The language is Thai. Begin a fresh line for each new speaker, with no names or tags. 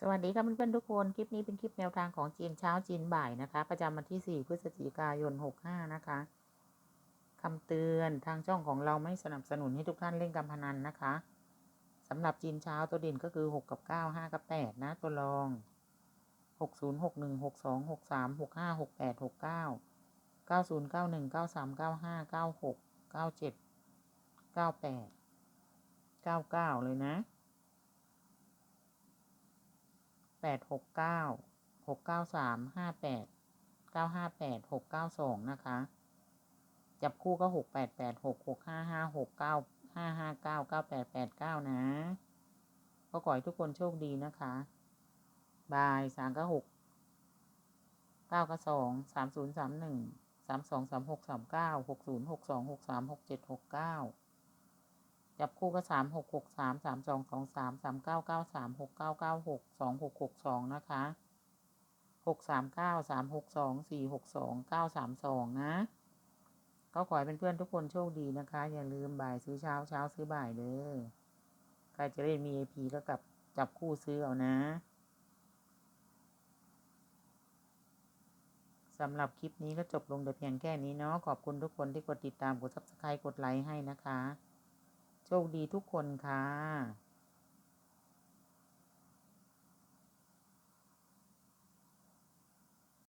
สวัสดีค่ะเพื่อนๆทุกคน คลิปนี้เป็นคลิปแนวทางของจีนเช้าจีนบ่ายนะคะ ประจำวันที่ 4 พฤศจิกายน 65 นะคะคำเตือนทางช่องของเราไม่สนับสนุนให้ทุกท่านเล่นการพนันนะคะสำหรับจีนเช้าตัวเด่นก็คือ 6 กับ 9 5 กับ 8 นะ ตัวรอง 60 61 62 63 65 68 69 90 91 93 95 96 97 98 99 เลยนะ แปดหกเก้าหกเก้าสามห้าแปดเก้าห้าแปดหกเก้าสองนะคะ จับคู่ก็หกแปดแปดหกหกห้าห้าหกเก้าห้าห้าเก้าเก้าแปดแปดเก้านะ ก็ขอให้ทุกคนโชคดีนะคะบายสามก็หกเก้าก็สองสามศูนย์สามหนึ่งสามสองสามหกสามเก้าหกศูนย์หกสองหกสามหกเจ็ดหกเก้า จับคู่ก็สามหกหกสามสามสองสองสามสามเก้าเก้าสามหกเก้าเก้าหกสองหกหกสองนะคะหกสามเก้าสามหกสองสี่หกสองเก้าสามสองนะก็ขอให้เป็นเพื่อนทุกคนโชคดีนะคะ อย่าลืมบ่ายซื้อเช้าเช้าซื้อบ่ายเด้อใครจะเล่นมีเอพีก็กลับจับคู่ซื้อเอานะสำหรับคลิปนี้ก็จบลงแต่เพียงแค่นี้เนาะขอบคุณทุกคนที่กดติดตามกด subscribe กดไลค์ให้นะคะ โชคดีทุกคนค่ะ